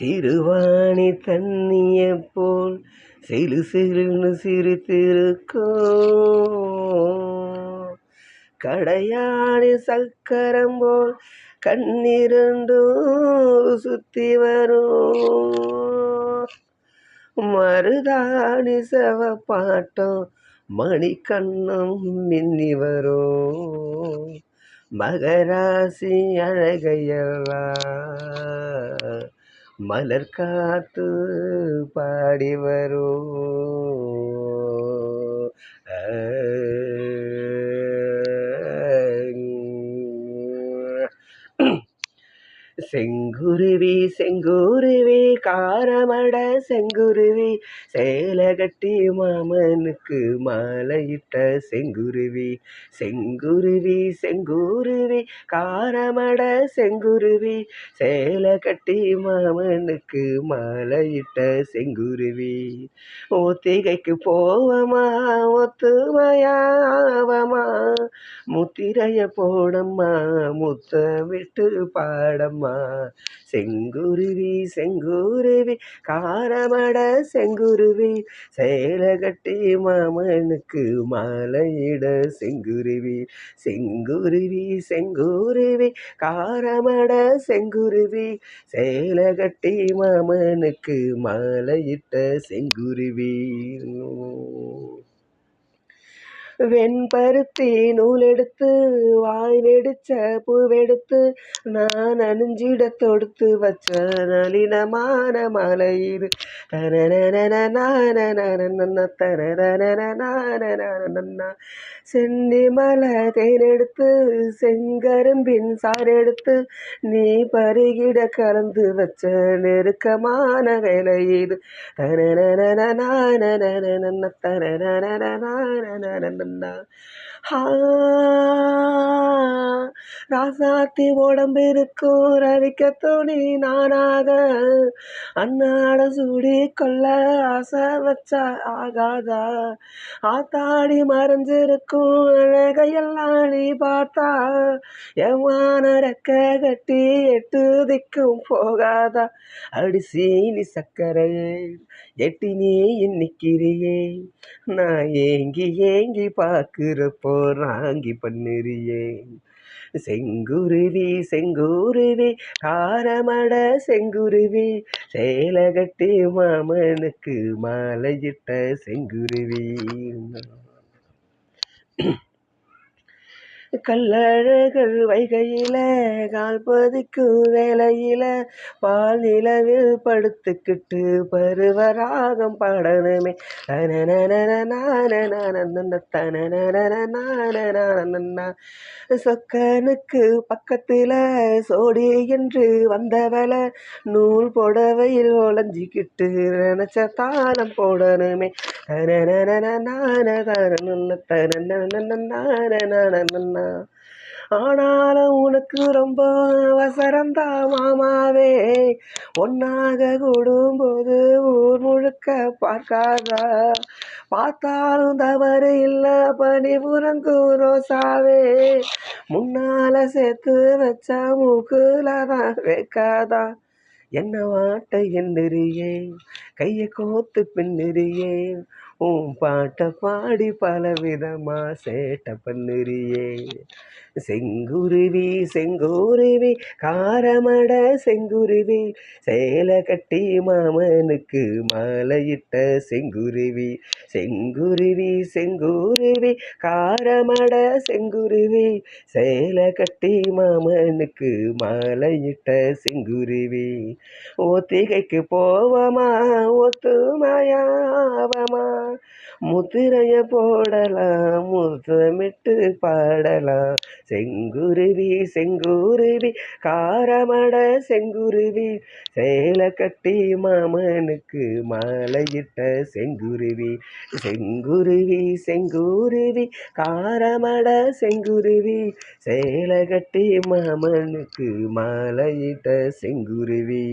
சிறுவாணி தண்ணிய போல் சிறு சிறுன்னு சிரித்திருக்கும். கடையாணி சக்கரம் போல் கண்ணிரண்டும் சுத்தி வரும். மருதாணி செவப்பாட்டம் மணிக்கண்ணம் மின்னி வரும். மகராசி அழகையெல்லாம் மலர் காத்து பாடி செங்குருவி செங்குருவி காரமட செங்குருவி சேலகட்டி மாமனுக்கு மாலையிட்ட செங்குருவி செங்குருவி செங்குருவி காரமட செங்குருவி சேலகட்டி மாமனுக்கு மாலையிட்ட செங்குருவி. ஒத்திகைக்கு போவமா ஒத்துமையாவமா முத்திரைய போடம்மா முத்த விட்டு பாடம்மா செங்குருவி செங்குருவி காரமட செங்குருவி சேலகட்டி மாமனுக்கு மாலையிட செங்குருவி செங்குருவி செங்குருவி காரமட செங்குருவி சேலகட்டி மாமனுக்கு மாலையிட்ட செங்குருவி. வெண்பருத்தி நூலெடுத்து வாய் வெடிச்ச பூவெடுத்து நான் அணிஞ்சிட தொடுத்து வச்ச நளினமான மலையிரு. தனன சென்னி மலை தேனெடுத்து செங்கரும்பின் சாரெடுத்து நீ பருகிட கலந்து வச்ச நெருக்கமான வேலை இது தனன தனன ராசாத்தி உடம்பு இருக்கும் ரவிக்க துணி நானாக அண்ணாட சூடி கொள்ள ஆசை வச்சா ஆகாதா? ஆத்தாடி மறைஞ்சிருக்கும் அழகையெல்லாம் நீ பார்த்தா எவ்வான ரெக்க கட்டி எட்டு திக்கும் போகாதா? அடிசீனி சக்கரையே எட்டி நீ இன்னிக்கிறியே நான் ஏங்கி ஏங்கி பார்க்குறப்போ ராங்கி பண்ணுறியே செங்குருவி செங்குருவி காரமட செங்குருவி சேலகட்டி மாமனுக்கு மாலையிட்ட செங்குருவி. கல்லழகர் வைகையில கால் பதிக்கும் வேலையில பால் நிலவில் படுத்துக்கிட்டு பருவராகம் பாடணுமே. தனன சொக்கனுக்கு பக்கத்துல சோடி என்று வந்தவள நூல் புடவையில் ஒளஞ்சிக்கிட்டு நினைச்ச தானம் போடணுமே தன ஆனாலும் உனக்கு ரொம்ப அவசரந்தா மாமாவே. ஒன்னாக கூடும்போது ஊர் முழுக்க பார்க்காதா? பார்த்தாலும் தவறு இல்லை பனி புறங்கு ரோசாவே. முன்னால சேர்த்து வச்சா மூக்குல தான் வைக்காதா? என்ன வாட்டை என்னறியே கையை கோத்து பின்னறியே உன் பாட்டை பாடி பலவிதமா சேட்டை பண்ணுறியே. செங்குருவி செங்குருவி காரமட செங்குருவி சேலை கட்டி மாமனுக்கு மாலையிட்ட செங்குருவி. செங்குருவி செங்குருவி காரமட செங்குருவி சேலை கட்டி மாமனுக்கு மாலையிட்ட செங்குருவி. ஒத்திகைக்கு போவமா ஒத்துமையாவமா முத்திரைய போடலாம் முத்தமிட்டு பாடலாம். செங்குருவி செங்குருவி காரமட செங்குருவி சேலை கட்டி மாமனுக்கு மாலையிட்ட செங்குருவி. செங்குருவி செங்குருவி காரமட செங்குருவி சேலை கட்டி மாமனுக்கு மாலையிட்ட செங்குருவி.